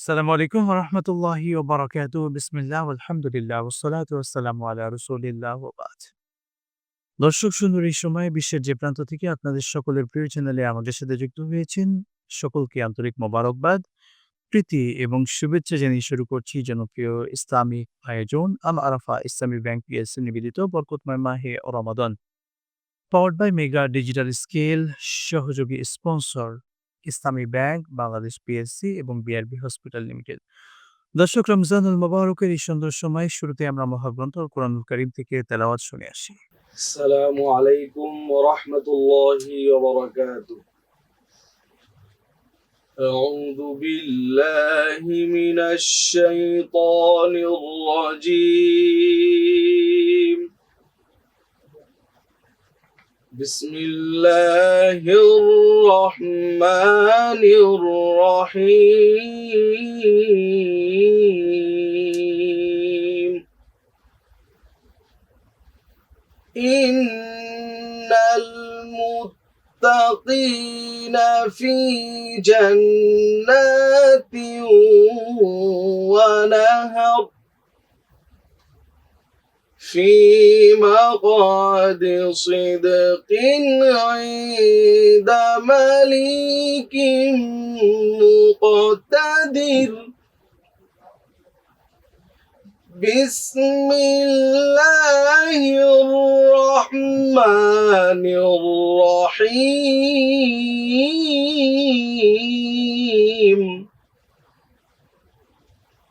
আসসালামু আলাইকুম রহমতুল্লাহি ও বারাকাতু বিসমিল্লাহ, আলহামদুলিল্লাহ ওসালাতু ওবাদ দর্শক সুন্দর, এই সময় বিশ্বের যে প্রান্ত থেকে আপনাদের সকলের প্রিয় চ্যানেলে আমাদের সাথে যুক্ত হয়েছেন সকলকে আন্তরিক মোবারকবাদ, প্রীতি এবং শুভেচ্ছা জানিয়ে শুরু করছি জনপ্রিয় ইসলামিক আয়োজন আল আরাফা ইসলামী ব্যাংক পিএসসি নিবেদিত বরকতময় মাহে ও Ramadan. Powered by mega digital scale সহযোগী sponsor ইসলামী ব্যাংক বাংলাদেশ পিএসসি এবং বিআরবি হসপিটাল লিমিটেড দর্শক রমজানুল মোবারকের এই সুন্দর সময় শুরুতে আমরা মহাগ্রন্থ কোরআনুল করিম থেকে তেলাওয়াত শুনে আসি السلام عليكم ورحمة الله وبركاته أعوذ بالله من الشيطان الرجيم بسم الله الرحمن الرحيم إن المتقين في جنات ونهر في مقعد صدق عند مليك مقتدر. بسم الله الرحمن الرحيم.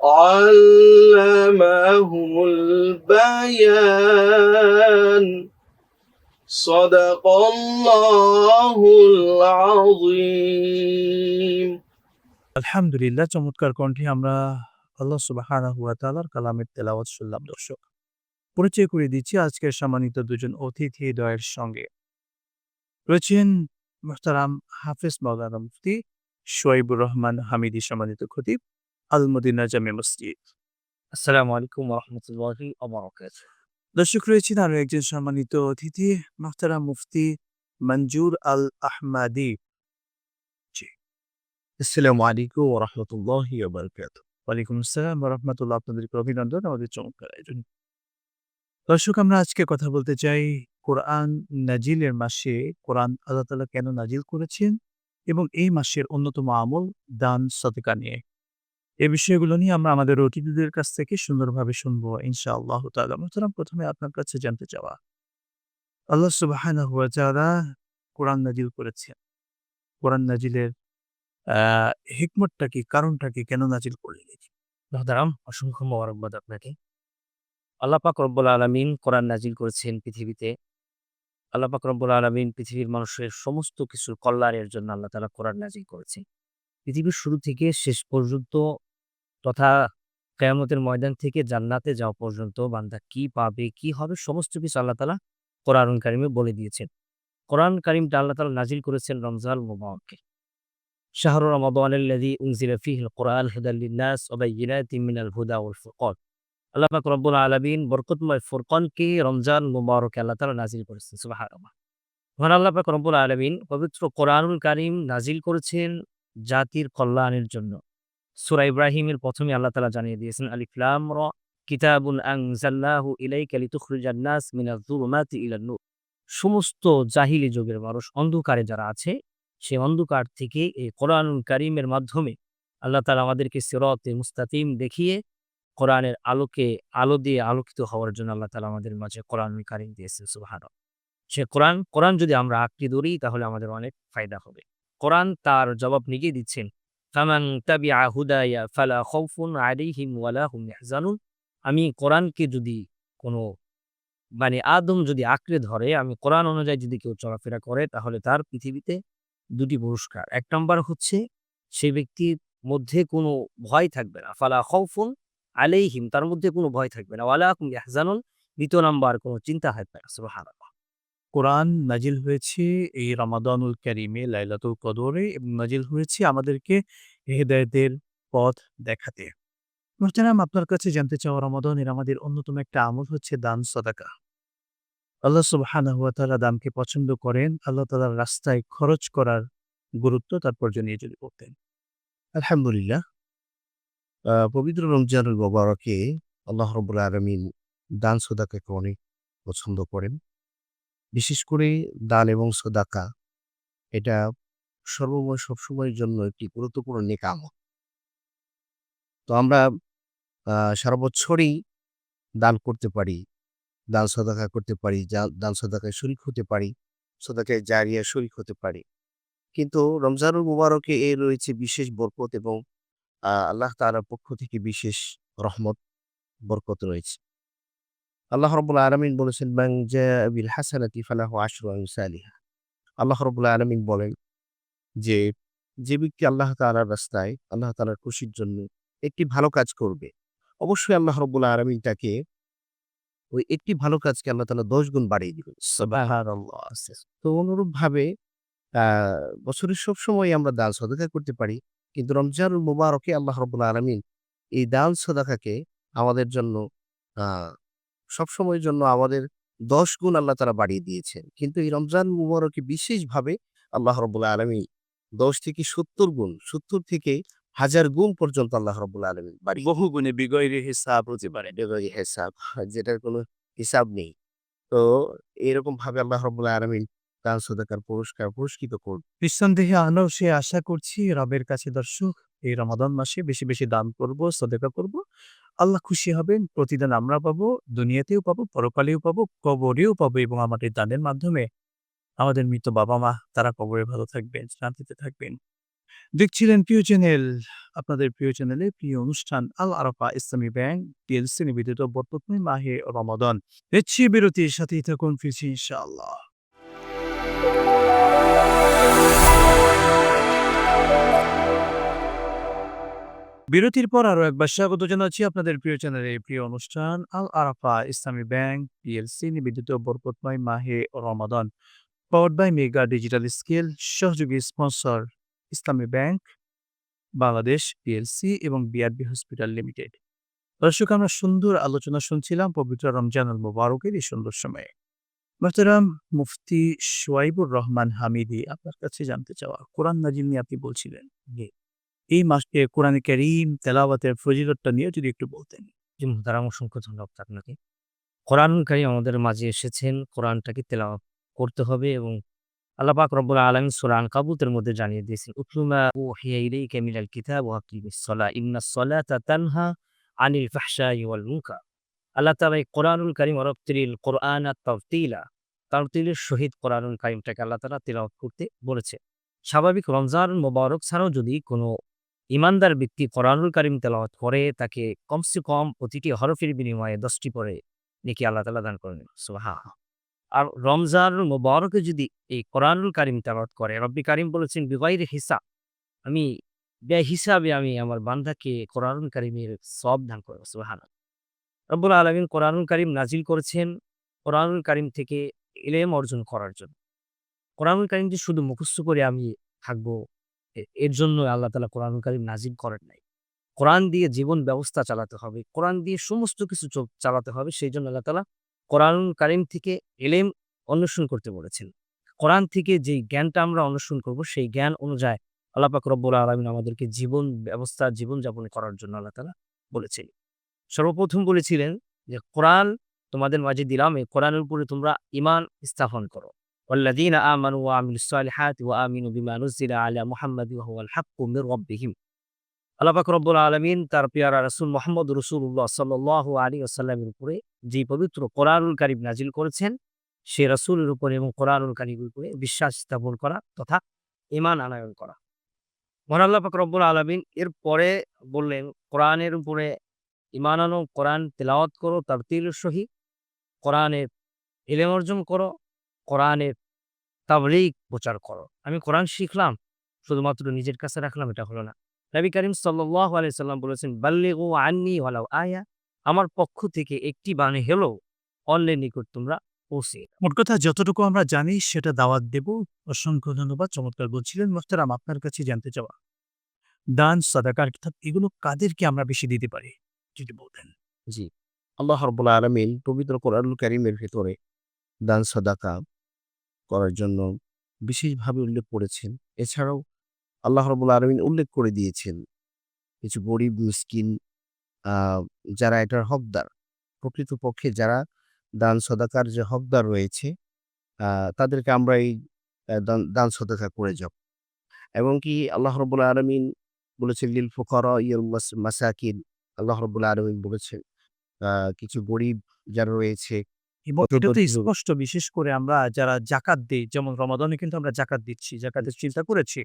علمه البيان صدق الله العظيم আলহামদুলিল্লাহ চমৎকার কণ্ঠে আমরা আল্লাহ সুবাহানা হুয়া তালার কালামের তেলাওয়াত শুনলাম দর্শক পরিচয় করে দিচ্ছি আজকের সম্মানিত দুজন অতিথি দয়ের সঙ্গে রয়েছেন মোহতারাম হাফিজ মৌলানা মুফতি শোয়েবুর রহমান হামিদি সম্মানিত খতিব আল মদিনা জামে মসজিদ। আসসালামু আলাইকুম রহমতুল্লাহি অবরাকাত দর্শক রয়েছেন আরও একজন সম্মানিত অতিথি মোহতারাম মুফতি মঞ্জুর আল আহমাদি আসসালামু আলাইকুম রহমতুল্লাহি অবরাকাত ওয়ালাইকুম আসসালাম রহমতুল্লাহ আপনাদেরকে অভিনন্দন আমাদের চমৎকার আয়োজন। দর্শক আমরা আজকে কথা বলতে চাই কোরআন নাজিলের মাসে কোরআন আল্লাহ তালা কেন নাজিল করেছেন এবং এই মাসের অন্যতম আমল দান সদকা নিয়ে। এই বিষয়গুলো নিয়ে আমরা আমাদের অতিথিদের কাছ থেকে সুন্দরভাবে শুনব ইনশা আল্লাহ তালা মোহতারাম, প্রথমে আপনার কাছে জানতে চাওয়া। আল্লাহ সুবাহ কোরআন নাজিল করেছেন। কোরআন নাজিলের হিকমতটা কি, কারণটা কি, কেন নাজিল করলেন মহতারাম, অসংখ্য মোবারকবাদ আপনাকে। আল্লাহ পাক রব্বুল আলমিন কোরআন নাজিল করেছেন পৃথিবীতে। আল্লাহ পাক রব্বুল আলমিন পৃথিবীর মানুষের সমস্ত কিছুর কল্যাণের জন্য আল্লাহ তালা কোরআন নাজিল করেছেন। পৃথিবীর শুরু থেকে শেষ পর্যন্ত তথা কেয়ামতের ময়দান থেকে জান্নাতে যাওয়া পর্যন্ত বান্দা কি পাবে, কি হবে, সমস্ত কিছু আল্লাহ তালা কোরআন কারিমে বলে দিয়েছেন। কোরআন কারিমটা আল্লাহ তালা নাজিল করেছেন রমজান ফীহিল কুরআন হুদা ওয়াল ফুরকান। আল্লাহ পাক রব্বুল আলামিন বরকতময় ফুরকানকে রমজান মুবারকে আল্লাহ নাজিল করেছেন, সুবহানাল্লাহ। মহান আল্লাহ পাক রব্বুল পবিত্র কোরআনুল কারীম নাজিল করেছেন জাতির কল্যাণের জন্য। সূরা ইব্রাহিমের প্রথমে আল্লাহ তাআলা জানিয়ে দিয়েছেন, আলিফ লাম রা, কিতাবুন আনজালনাহু ইলাইকা লিতুখরিজান নাস মিনাজ যুলুমাতি ইলান নূর। সমস্ত জাহিলি যুগের মানুষ, অন্ধকারে যারা আছে, সেই অন্ধকার থেকে এই কোরআনুল কারীমের মাধ্যমে আল্লাহ তালা আমাদেরকে সিরতে মুস্তাকিম দেখিয়ে কোরআনের আলোকে, আলো দিয়ে আলোকিত হওয়ার জন্য আল্লাহ তালা আমাদের মাঝে কোরআন কারিম দিয়েছে সুবাহান সে কোরআন কোরআন যদি আমরা আঁকড়ে ধরি, তাহলে আমাদের অনেক ফায়দা হবে। কোরআন তার জবাব নিজেই দিচ্ছেন ফামান তাবিআ হুদায়া ফালা ইয়াহজানুন আমি কোরআনকে যদি কোনো মানে আদম যদি আঁকড়ে ধরে, আমি কোরআন অনুযায়ী যদি কেউ চলাফেরা করে, তাহলে তার পৃথিবীতে দুটি পুরস্কার। এক নম্বর হচ্ছে সেই ব্যক্তির মধ্যে কোনো ভয় থাকবে না। ফালা খাউফুন আলাইহিম, তার মধ্যে কোনো ভয় থাকবে না। ওয়ালা হুম ইয়াহজানুন। দ্বিতীয় নাম্বার কোনো চিন্তা থাকবে না, সুবহানাল্লাহ। কোরআন নাজিল হয়েছে, এই রমাদানুল কারিমে লাইলাতুল কদরে এবং নাজিল হয়েছে আমাদেরকে হেদায়েতের পথ দেখাতে। মোহতারাম, আপনার কাছে জানতে চাওয়া রমাদানের আমাদের অন্যতম একটা আমল হচ্ছে দান সদাকা। আল্লাহ সুবহানাহু ওয়া তাআলা দানকে পছন্দ করেন, আল্লাহ তাআলার রাস্তায় খরচ করার গুরুত্ব তারপর নিয়ে যদি করতেন আলহামদুলিল্লাহ পবিত্র রমজানুল মোবারকে আল্লাহ রবুল আলমিন দান সদাকাকে অনেক পছন্দ করেন। বিশেষ করে দান এবং সদাকা, এটা সর্বময় সবসময়ের জন্য একটি গুরুত্বপূর্ণ নেক আমল তো আমরা সারা বছরই দান করতে পারি, দান সদাকা করতে পারি দান সদাকায় শরিক হতে পারি, সদাকায় জারিয়া শরিক হতে পারি। কিন্তু রমজানুল মুবারকে এ রয়েছে বিশেষ বরকত এবং আল্লাহ তাআলার পক্ষ থেকে বিশেষ রহমত, বরকত রয়েছে। আল্লাহ রব্বুল আলমিন বলেছেন বিল হাসানাতি ফালাহু আশরু আমসালিহা। আল্লাহ রব্বুল আলমিন বলেন যে যে ব্যক্তি আল্লাহ তাআলার রাস্তায়, আল্লাহ তালার খুশির জন্য একটি ভালো কাজ করবে, অবশ্যই আল্লাহ রব্বুল আলমিন তাকে ওই একটি ভালো কাজকে আল্লাহ তালা দশ গুণ বাড়িয়ে দিবেন। তো অনুরূপ ভাবে আহ বছরের সব সময় আমরা দান সদাকা করতে পারি, কিন্তু রমজানুল মুবারকে আল্লাহ রব্বুল আলমিন এই দান সদাকাকে আমাদের জন্য আহ সব সময়ের জন্য আমাদের দশ গুণ আল্লাহ তারা বাড়িয়ে দিয়েছেন। কিন্তু এই রমজান মুবারকে বিশেষভাবে আল্লাহ রব্বুল আলমী দশ থেকে সত্তর গুণ সত্তর থেকে হাজার গুণ পর্যন্ত আল্লাহ রব্বুল আলমী বাড়িয়ে বহু গুণে বিগয়রে হিসাব হতে পারে। হিসাব যেটার কোনো হিসাব নেই। তো এরকম ভাবে আল্লাহ রব্বুল আলমিন দান সদাকার পুরস্কার পুরস্কৃত করবে নিঃসন্দেহে আমরাও সে আশা করছি রবের কাছে দর্শক এই রমাদান মাসে বেশি বেশি দান করব সদেকা করব। আল্লাহ খুশি হবেন, প্রতিদান আমরা পাবো, দুনিয়াতেও পাবো, পরকালেও পাবো, কবরেও পাবো এবং আমাদের দানের মাধ্যমে আমাদের মৃত বাবা মা তারা কবরে ভালো থাকবেন, শান্তিতে থাকবেন। দেখছিলেন প্রিয় চ্যানেল, আপনাদের প্রিয় চ্যানেলে প্রিয় অনুষ্ঠান আল আরাফা ইসলামী ব্যাংক টিএলসি নিবেদিত বর্তমানে মাহে রমাদান। দেখছি বিরতির সাথেই থাকুন, ফিরছি ইনশাআল্লাহ। বিরতির পর আরও একবার স্বাগত জানাচ্ছি আপনাদের প্রিয় চ্যানেলের প্রিয় অনুষ্ঠান, আল আরাফা, ইসলামী ব্যাংক পিএলসি নিবেদিত বরকতময় মাহে রমাদান। Powered by mega digital scale সহযোগী sponsor Islami Bank, Bangladesh PLC এবং বিআরবি হসপিটাল লিমিটেড দর্শক, আমরা সুন্দর আলোচনা শুনছিলাম পবিত্র রমজানুল মুবারকের এই সুন্দর সময়ে। মোহতারাম মুফতি সোয়াইবুর রহমান হামিদি আপনার কাছে জানতে চাওয়া, কোরআন নাজিল নিয়ে আপনি বলছিলেন এই মাসকে কোরআন করিম তেলাওয়াতের ফজিলতটা নিয়ে যদি একটু বলতেন। জি অসংখ্য ধন্যবাদ আপনাকে। কোরআন কারিম আমাদের মাঝে এসেছেন, কোরআনটাকে তেলাওয়াত করতে হবে এবং আল্লাহ পাক রব্বুল আলামিন সূরা আনকাবুতের মধ্যে জানিয়ে দিয়েছেন, উতলুমা উহিয়া ইলাইকা মিনাল কিতাব সালাতা তানহা আনিল ফাহশাই ওয়াল মুনকার। আল্লাহ তাআলা এই কোরআনুল কারীম অরক্তিল কোরআন সহিত কোরআনুল কারীমটাকে আল্লাহ তেলাওয়াত করতে বলেছে স্বাভাবিক রমজান মোবারক ছাড়াও যদি কোনো ইমানদার ব্যক্তি কোরআনুল কারীম তেলাওয়াত করে, তাকে কমসে কম প্রতিটি হরফের বিনিময়ে দশটি পরে নাকি আল্লাহ তাআলা দান করেন। সুবহান আর রমজান মোবারকে যদি এই কোরআনুল কারিম তেলাওয়াত করে, রব্বি কারিম বলেছেন, বিগাইর হিসাব। আমি বে হিসাবে আমি আমার বান্ধাকে কোরআনুল কারিমের সব দান করব। সুবহান রব্বুল আলমিন কোরআনুল কারিম নাজিল করেছেন কোরআনুল কারিম থেকে ইলেম অর্জন করার জন্য। কোরআনুল কারিম যে শুধু মুখস্থ করে আমি থাকব এর জন্য আল্লাহ তালা কোরআনুল কারিম নাজিল করেন নাই। কোরআন দিয়ে জীবন ব্যবস্থা চালাতে হবে, কোরআন দিয়ে সমস্ত কিছু চালাতে হবে, সেই জন্য আল্লাহ তালা কোরআনুল কারিম থেকে এলেম অন্বেষণ করতে বলেছেন। কোরআন থেকে যেই জ্ঞানটা আমরা অন্বেষণ করব, সেই জ্ঞান অনুযায়ী আল্লাহ পাক রব্বুল আলমিন আমাদেরকে জীবন ব্যবস্থা জীবন যাপন করার জন্য আল্লাহ তালা বলেছেন। সর্বপ্রথম বলেছিলেন যে, কোরআন তোমাদের মাঝে দিলাম কোরআনের উপরে তোমরা ইমান স্থাপন করো। والذين آمنوا وعملوا الصالحات وآمنوا بما نزل على محمد وهو الحق من ربهم আল্লাহ পাক রব্বুল আলমিন তার পেয়ারা রাসুল মোহাম্মদ রসুল্লাহ সাল্লাহ আলী আসাল্লামের উপরে যে পবিত্র কোরআনুল কারিম নাজিল করেছেন সে রাসুলের উপরে এবং কোরআনুল কারিমের উপরে বিশ্বাস স্থাপন করা তথা ইমান আনায়ন করা মহান আল্লাহ পাক রব্বুল আলমিন এর পরে বললেন কোরআনের উপরে ইমান আনো কোরআন তেলাওয়াত করো তার তিল সহি কোরআনের এলেম অর্জন করো কোরআনের তাবলিগ প্রচার করো। আমি কোরআন শিখলাম শুধুমাত্র নিজের কাছে রাখলাম এটা হলো না। নবী করিম সাল্লাহ আলাইসাল্লাম বলেছেন বাল্লিগু আন্নি ওয়ালাউ আয়া আমার পক্ষ থেকে একটি বাণী হেলেও অন্যের নিকট তোমরা পৌঁছে মোট কথা যতটুকু আমরা জানি সেটা দাওয়াত দেব। অসংখ্য ধন্যবাদ চমৎকার বলছিলেন। মোস্তারাম আপনার কাছে জানতে চাওয়া। দান সাদাকার কিতাব এগুলো কাদেরকে আমরা বেশি দিতে পারি যদি বলতেন? জি। আল্লাহ রব্বুল আলমিন পবিত্র কোরআনুল কারিমের ভেতরে দান সদাকা করার জন্য বিশেষভাবে উল্লেখ করেছেন। এছাড়াও আল্লাহ রব্বুল আলমিন উল্লেখ করে দিয়েছেন কিছু গরিব, মিসকিন যারা এটার হকদার। প্রকৃতপক্ষে যারা দান সদাকার যে হকদার রয়েছে তাদেরকে আমরা এই দান- সদাকা করে যাব। এবং কি আল্লাহ রব্বুল আলমিন বলেছেন, লিল ফুকরা ইয়াল মাস- মাসাকিন। আল্লাহ রব্বুল আলমিন বলেছেন কিছু গরিব যারা রয়েছে এবং কত এটা তো স্পষ্ট। বিশেষ করে আমরা যারা জাকাত দিই যেমন রমাদানে কিন্তু আমরা জাকাত দিচ্ছি জাকাতের চিন্তা করেছি।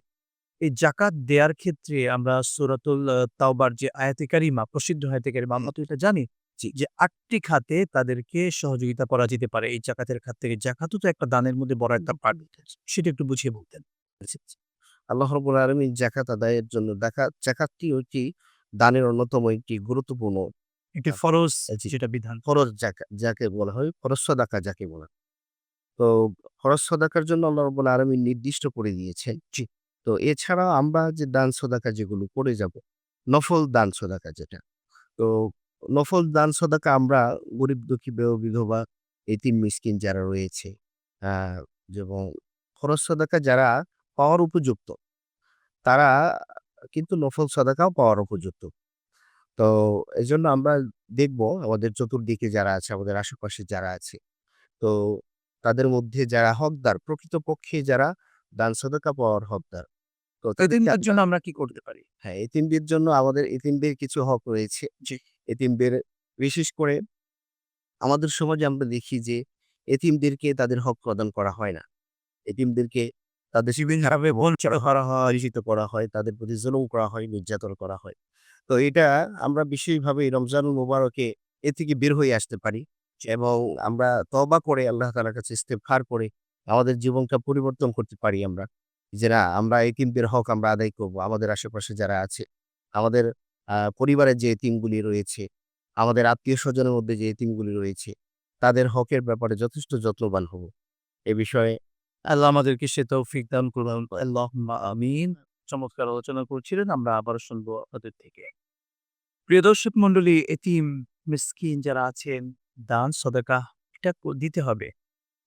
এই জাকাত দেওয়ার ক্ষেত্রে আমরা সুরাতুল তাওবার যে আয়াতে কারিমা প্রসিদ্ধ আয়াতে কারিমা আমরা তো এটা জানি যে আটটি খাতে তাদেরকে সহযোগিতা করা যেতে পারে এই জাকাতের খাত থেকে। জাকাতও তো একটা দানের মধ্যে বড় একটা পার্ট সেটা একটু বুঝিয়ে বলতেন। আল্লাহ রব্বুল আলমিন জাকাত আদায়ের জন্য জাকাত জাকাতটি একটি দানের অন্যতম একটি গুরুত্বপূর্ণ একটি ফরজ জি। যেটা বিধান ফরজ জাকা যাকে বলা হয় ফরজ সদাকা যাকে বলা। তো ফরজ সদাকার জন্য আল্লাহ রব্বুল আলমিন নির্দিষ্ট করে দিয়েছেন জি তো এছাড়া আমরা যে দান সদাকা যেগুলো করে যাব নফল দান সদাকা যেটা তো নফল দান সদাকা আমরা গরিব দুঃখী বেও বিধবা এতিম মিসকিন যারা রয়েছে আহ এবং ফরজ সদাকা যারা পাওয়ার উপযুক্ত তারা কিন্তু নফল সদাকাও পাওয়ার উপযুক্ত তো এজন্য আমরা দেখব আমাদের চতুর্দিকে যারা আছে আমাদের আশেপাশে যারা আছে। তো তাদের মধ্যে যারা হকদার প্রকৃতপক্ষে যারা দান সদকা পাওয়ার হকদার। তো তাদেরকে এদিনটার জন্য আমরা কি করতে পারি? হ্যাঁ এতিমদের জন্য আমাদের এতিমদের কিছু হক রয়েছে। জি। এতিমদের বিশেষ করে আমাদের সমাজে আমরা দেখি যে এতিমদেরকে তাদের হক প্রদান করা হয় না। এতিমদেরকে তাদের বিভিন্নভাবে বঞ্চিত করা হয়। করা হয় তাদের প্রতি জুলুম করা হয় নির্যাতন করা হয়। তো এটা আমরা বিশেষভাবে এই রমজানুল মুবারকে এ থেকে বের হয়ে আসতে পারি এবং আমরা তবা করে আল্লাহ তালার কাছে ইস্তেফার করে আমাদের জীবনটা পরিবর্তন করতে পারি আমরা। যে না, আমরা এতিমদের হক আমরা আদায় করব। আমাদের আশেপাশে যারা আছে, আমাদের পরিবারের যে এতিমগুলি রয়েছে, আমাদের আত্মীয় স্বজনের মধ্যে যে এতিমগুলি রয়েছে, তাদের হকের ব্যাপারে যথেষ্ট যত্নবান হব। এ বিষয়ে আল্লাহ আমাদেরকে সে তৌফিক দান করবেন আল্লাহ আমিন। চমৎকার আলোচনা করছিলেন, আমরা আবারও শুনব আপনাদের থেকে। প্রিয় দর্শক মন্ডলী এতিম, মিসকিন যারা আছেন, দান, সদাকা, এটা দিতে হবে।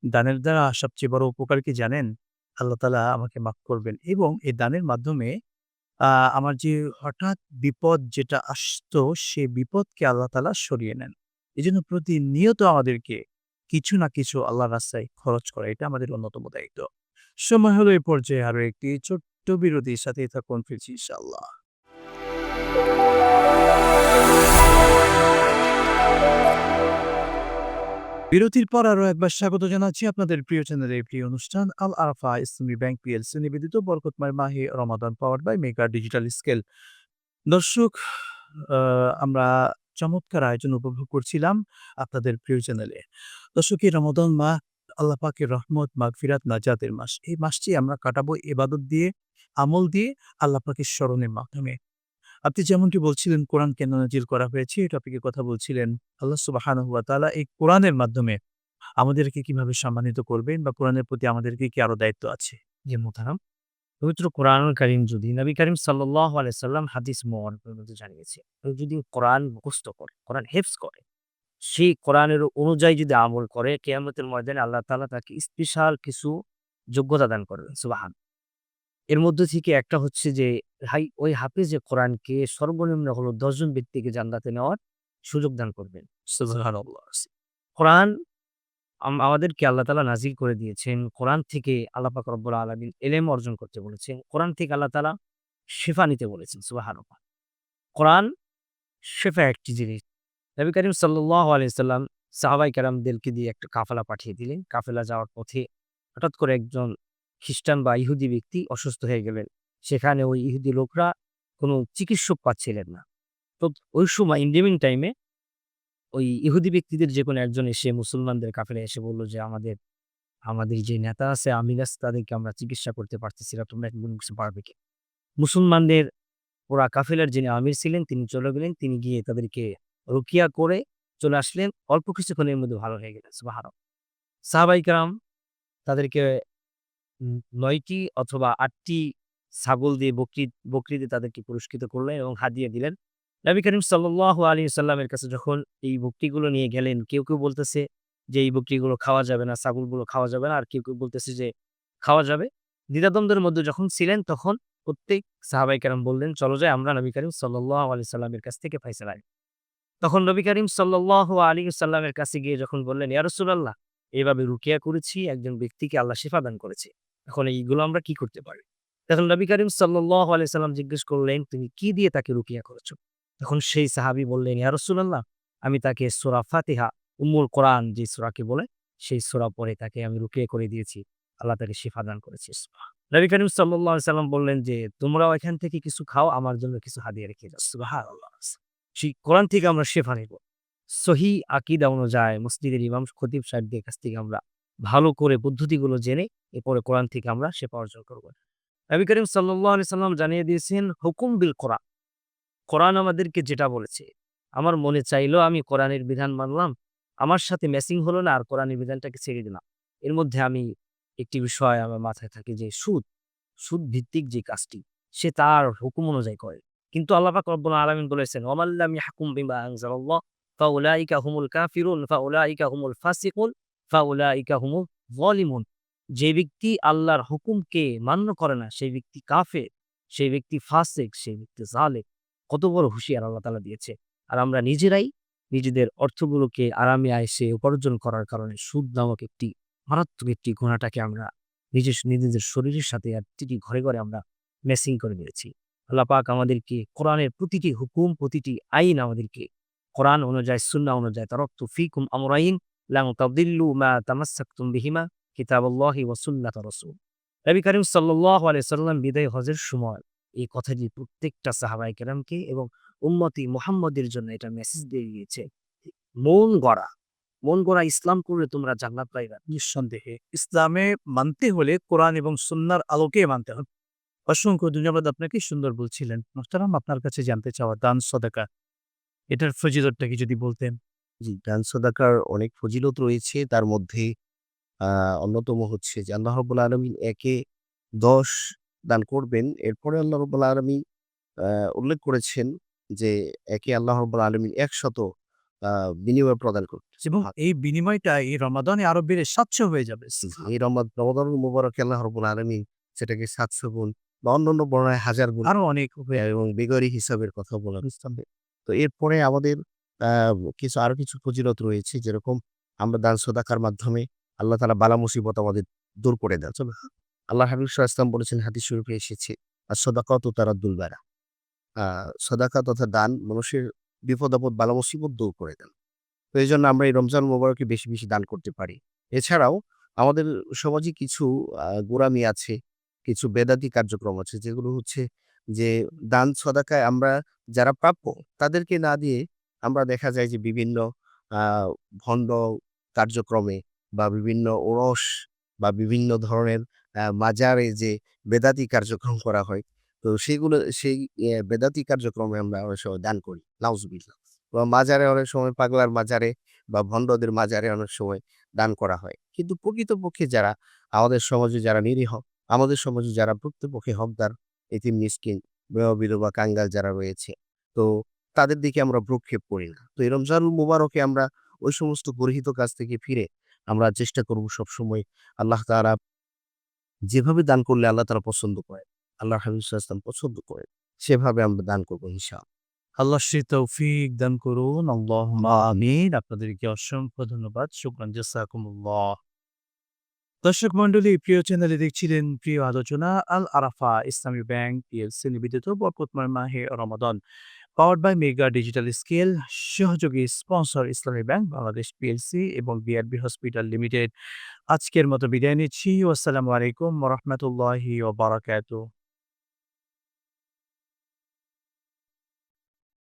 দানের দ্বারা সবচেয়ে বড় উপকার কি জানেন? আল্লাহ তালা আমাকে মাফ করবেন। এবং এই দানের মাধ্যমে আমার যে হঠাৎ বিপদ যেটা আসতো, সে বিপদকে আল্লাহ তালা সরিয়ে নেন। এই জন্য প্রতিনিয়ত আমাদেরকে কিছু না কিছু আল্লাহ রাস্তায় খরচ করা, এটা আমাদের অন্যতম দায়িত্ব। সময় হলো এই পর্যায়ে আরও একটি ছোট্ট বিরতির সাথে থাকুন, ফিরছি ইনশাআল্লাহ। বিরতির পর আরও একবার স্বাগত জানাচ্ছি আপনাদের প্রিয় চ্যানেলের প্রিয় অনুষ্ঠান আল আরফা ইসলামী ব্যাংক পিএলসি নিবেদিত বরকতময় মাহি রমাদান power by mega digital scale দর্শক আমরা চমৎকার আয়োজন উপভোগ করছিলাম আপনাদের প্রিয় চ্যানেলে। দর্শক, এই রমাদান মা আল্লাহ পাকের রহমত, মাগফিরাত, নাজাতের মাস। এই মাসটি আমরা কাটাবো এবাদত দিয়ে, আমল দিয়ে আল্লাহ পাকের স্মরণের মাধ্যমে। আপনি যেমনটি বলছিলেন, কোরআন কেন নাজিল করা হয়েছে এই টপিকে কথা বলছিলেন? আল্লাহ সুবাহান হুয়া তাআলা এই কোরআনের মাধ্যমে আমাদেরকে কীভাবে সম্মানিত করবেন বা কোরআনের প্রতি আমাদেরকে কি আরও দায়িত্ব আছে? যে মোতারাম পবিত্র কোরআনুল কারিম যদি নবী করিম সাল্লাহ আলাইসাল্লাম হাদিস মোহন জানিয়েছে যদি কোরআন মুখস্থ করে, কোরআন হেফস করে সেই কোরআনের অনুযায়ী যদি আমল করে, কেয়ামতের ময়দানে আল্লাহ তালা তাকে স্পেশাল কিছু যোগ্যতা দান করবেন, সুবাহান। এর মধ্যে থেকে একটা হচ্ছে যে, হাই, ওই হাফিজ কোরআনকে সর্বনিম্ন হলো দশজন ব্যক্তিকে জান্নাতে নেওয়ার সুযোগ দান করবেন। কোরআন আমাদেরকে আল্লাহ তালা নাজিল করে দিয়েছেন। কোরআন থেকে আল্লাহ পাক রব্বুল আলমিন এলেম অর্জন করতে বলেছেন। কোরআন থেকে আল্লাহ তালা শেফা নিতে বলেছেন সুবাহান কোরআন শেফা একটি জিনিস নবী করিম সাল্লাহ আলাইসাল্লাম সাহাবাই কারামদেরকে দিয়ে একটা কাফেলা পাঠিয়ে দিলেন। কাফেলা যাওয়ার পথে হঠাৎ করে একজন খ্রিস্টান বা ইহুদি ব্যক্তি অসুস্থ হয়ে গেলেন। সেখানে ওই ইহুদি লোকরা কোনো চিকিৎসক পাচ্ছিলেন না। তো ওই সময় ইন্ডিমিং টাইমে ওই ইহুদি ব্যক্তিদের যে কোনো একজন এসে মুসলমানদের কাফেলা এসে বলল যে, আমাদের আমাদের যে নেতা আছে আমিরাস তাদেরকে আমরা চিকিৎসা করতে পারতেছি না, তোমরা একদিন কিছু পারবে কি? মুসলমানদের ওরা কাফেলার যিনি আমির ছিলেন, তিনি চলে গেলেন। তিনি গিয়ে তাদেরকে রুকিয়া করে চলে আসলেন। অল্প কিছুক্ষণের মধ্যে ভালো হয়ে গেলেন সুবাহার সাহাবাই কারাম তাদেরকে নয়টি অথবা আটটি ছাগল দিয়ে বকরি বকরি দিয়ে তাদেরকে পুরস্কৃত করলেন এবং হাদিয়ে দিলেন। নবী করিম সাল্লাহ আলী সাল্লামের কাছে যখন এই বকরিগুলো নিয়ে গেলেন, কেউ কেউ বলতেছে যে, এই বকরিগুলো খাওয়া যাবে না, ছাগলগুলো খাওয়া যাবে না। আর কেউ কেউ বলতেছে যে, খাওয়া যাবে। দ্বিধাদ্বন্দ্বের মধ্যে যখন ছিলেন, তখন প্রত্যেক সাহাবাই কারাম বললেন, চলো যাই, আমরা নবী করিম সাল্লাহ আলি সাল্লামের কাছ থেকে ফাইসলা। তখন নবী করিম সাল্লাহ আলী সাল্লামের কাছে গিয়ে যখন বললেন ইয়ারসুল্লাহ এইভাবে রুকিয়া করেছি, একজন ব্যক্তিকে আল্লাহ শিফা দান করেছে। এখন এইগুলো আমরা কি করতে পারি? তখন নবী করিম সাল্লাহ আলি সাল্লাম জিজ্ঞেস করলেন, তুমি কি দিয়ে তাকে রুকিয়া করেছ? তখন সেই সাহাবি বললেন ইয়ারসুল্লাহ আমি তাকে সোরা ফাতিহা, উম্মুল কোরআন যে সোরাকে বলে, সেই সোরা পরে তাকে আমি রুকিয়া করে দিয়েছি। আল্লাহ তাকে শিফা দান করেছে। নবী করিম সাল্লাহ সাল্লাম বললেন যে, তোমরাও এখান থেকে কিছু খাও, আমার জন্য কিছু হাদিয়ে রেখে যাও। সুবহানাল্লাহ। সেই কোরআন থেকে আমরা শেফা নেব। সহি আকিদা অনুযায়ী মসজিদের ইমাম খতিব সাহেবদের কাছ থেকে আমরা ভালো করে পদ্ধতিগুলো জেনে এরপরে কোরআন থেকে আমরা শেফা অর্জন করব। নবী করিম সাল্লাহ সাল্লাম জানিয়ে দিয়েছেন, হুকুম বিল কোরআন। কোরআন আমাদেরকে যেটা বলেছে, আমার মনে চাইলো আমি কোরআনের বিধান মানলাম, আমার সাথে ম্যাচিং হলো না, আর কোরআনের বিধানটাকে ছেড়ে দিলাম। এর মধ্যে আমি একটি বিষয় আমার মাথায় থাকে যে সুদ সুদ ভিত্তিক যে কাজটি, সে তার হুকুম অনুযায়ী করে। কিন্তু আল্লাহ রব্বুল আলামিন বলেছেন ওমাল্লাম ইয়াহকুম বিমা আনজালাল্লাহ, ফাউলাইকা হুমুল কাফিরুন, ফাউলাইকা হুমুল ফাসিকুন, ফাউলাইকা হুমুল যালিমুন। যে ব্যক্তি আল্লাহর হুকুমকে মান্য করে না সেই ব্যক্তি কাফের সেই ব্যক্তি ফাসিক সেই ব্যক্তি জালেম। কত বড় হুঁশিয়ার আল্লাহ তাআলা দিয়েছে। আর আমরা নিজেরাই নিজেদের অর্থগুলোকে আরামে আইসে উপার্জন করার কারণে সুদ নামক একটি, মারাত্মক একটি গুণাটাকে আমরা নিজের, নিজেদের শরীরের সাথে আর ঘরে ঘরে আমরা মেসিং করে নিয়েছি। আল্লাহ পাক আমাদেরকে কোরআনের প্রতিটি হুকুম, প্রতিটি আইন আমাদেরকে কোরআন অনুযায়ী সুন্না অনুযায়ী, তারক্তু ফিকুম আমরাইন, লাং তাদিল্লু মা তামাসসাকতুম বিহিমা কিতাবুল্লাহি ওয়া সুন্নাত রাসূল। নবী করিম সাল্লাল্লাহু আলাইহি সাল্লাম বিদায় হজের সময় এই কথাটি প্রত্যেকটা সাহাবায়ে কেরামকে এবং উম্মতি মুহাম্মদের জন্য এটা মেসেজ দিয়ে গিয়েছে মন গড়া মন গড়া ইসলাম করলে তোমরা জান্নাত পাইবা। নিঃসন্দেহে ইসলামে মানতে হলে কোরআন এবং সুন্নার আলোকে মানতে হবে। অসংখ্য ধন্যবাদ আপনাকে সুন্দর বলছিলেন। মোহতারাম আপনার কাছে জানতে চাওয়া দান সদাকা। এটার ফজিলতটা কি যদি বলতেন? জি দান সদাকার অনেক ফজিলত রয়েছে। তার মধ্যে অন্যতম হচ্ছে যে আল্লাহ রব্বুল আলমিন একে দশ দান করবেন। এরপরে আল্লাহ রব্বুল আলমিন উল্লেখ করেছেন যে একে আল্লাহ রব্বুল আলমিন একশত বিনিময় প্রদান করবেন এবং এই বিনিময়টা এই রমাদানে আরও বেড়ে সাতশো হয়ে যাবে। এই রমাদ রমাদানুল মুবারকে আল্লাহ রব্বুল আলমিন সেটাকে সাতশো গুণ বা অন্যান্য বর্ণায় হাজার গুণ আরও অনেক এবং বেগরি হিসাবের কথা বলা। তো এরপরে আমাদের কিছু আরও কিছু ফজিলত রয়েছে যেরকম আমরা দান সদাকার মাধ্যমে আল্লাহ তালা বালা মুসিবত আমাদের দূর করে দেন। চলো আল্লাহ হাবিব ইসলাম বলেছেন হাদিস শরীফে এসেছে আর সদাকত তারা দুলবারা আহ সদাকা তথা দান মানুষের বিপদ আপদ বালা মুসিবত দূর করে দেন। তো এই জন্য আমরা এই রমজান মোবারকে বেশি বেশি দান করতে পারি। এছাড়াও আমাদের সমাজে কিছু গোড়ামি আছে কিছু বেদাতি কার্যক্রম আছে যেগুলো হচ্ছে যে দান সদাকায় আমরা যারা প্রাপ্য তাদেরকে না দিয়ে আমরা দেখা যায় যে বিভিন্ন ভণ্ড কার্যক্রমে বা বিভিন্ন ওরস বা বিভিন্ন ধরনের মাজারে যে বেদাতি কার্যক্রম করা হয় তো সেগুলো সেই বেদাতি কার্যক্রমে আমরা অনেক সময় দান করি। নাউজুবিল্লাহ। বা মাজারে অনেক সময় পাগলার মাজারে বা ভণ্ডদের মাজারে অনেক সময় দান করা হয়। কিন্তু প্রকৃতপক্ষে যারা আমাদের সমাজে যারা নিরীহ আমাদের সমাজে যারা প্রকৃতপক্ষে হকদার, এতিম, মিসকিন বিধবা, কাঙ্গাল যারা রয়েছে, তো তাদের দিকে আমরা ভ্রুক্ষেপ করি না। তো এই রমজানুল মুবারকে আমরা ওই সমস্ত গর্হিত কাজ থেকে ফিরে আমরা চেষ্টা করব সবসময় আল্লাহ তারা যেভাবে দান করলে আল্লাহ তারা পছন্দ করে আল্লাহ হাবিব ইসলাম পছন্দ করে সেভাবে আমরা দান করব ইনশাআল্লাহ। আল্লাহ শ্রী তৌফিক দান করুন আল্লাহ আমিন। আপনাদেরকে অসংখ্য ধন্যবাদ। শুক্রান দর্শক মন্ডলী প্রিয় চ্যানেলে দেখছিলেন প্রিয় আলোচনা, আল আরাফা, ইসলামী ব্যাংক, পিএলসি নিবেদিত বরকতময় মাহে Ramadan. Power by mega digital scale সহযোগী sponsor Islami Bank, Bangladesh PLC এবং বিআরবি হসপিটাল লিমিটেড আজকের মতো বিদায় নিচ্ছি। আসসালামু আলাইকুম রহমতুল্লাহি ও বারাকাতু